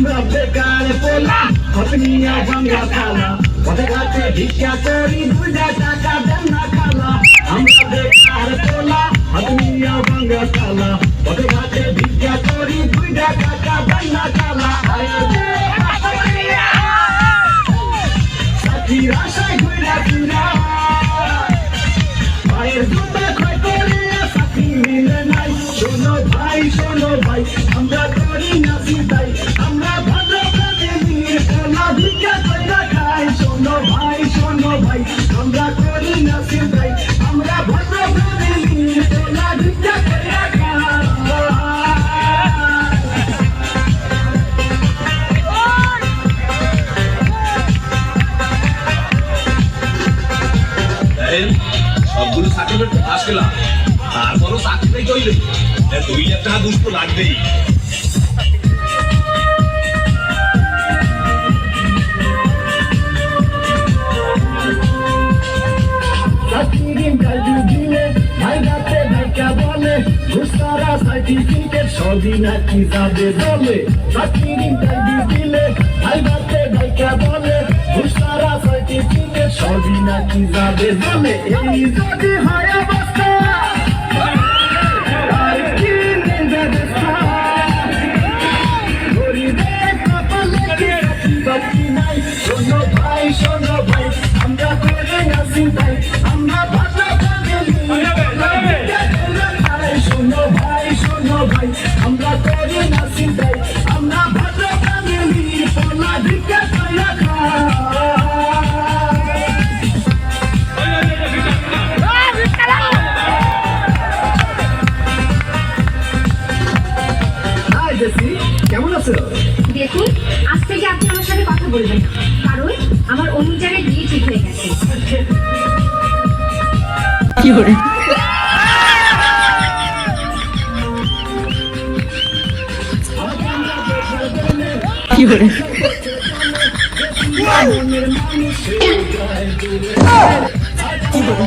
বেকার পোলা হতনিয়া ভাঙ্গা খালা পথে ঘাটে ভিক্ষা করি দুইটা টাকা দেন না খালা আমরা বেকার পোলা হতনিয়া ভাঙ্গা খালা পথে ঘাটে ভিক্ষা করি দুইটা টাকা দেন না খালা সাথীর ভাই আমরা করি না। শোনো ভাই, আমরা করি না সিদাই আমরা কাজে নিয়ে পোলা ভিক্ষা তারপরও চাকরিটাই কইলে দুই লাখ টাকা দুষ্ট লাগবেই। বলে ঘুষতারা সার্টিফিকেট সবই নাকি যাবে বলে চাকরির ইন্টারভিউ দিলে ভাই রাতে ভাইকা বলে ঘুষতারা সার্টিফিকেট সবই নাকি যাবে বলে এই যদি হয় অবস্থা আর বলবেন কারণ আমার অন্য জায়গায় বিয়ে ঠিক হয়ে গেছে। শোনো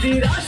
ভিক্ষা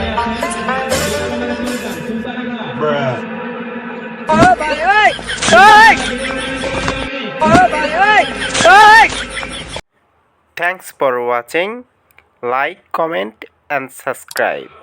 Thanks for watching. Like, comment, and subscribe.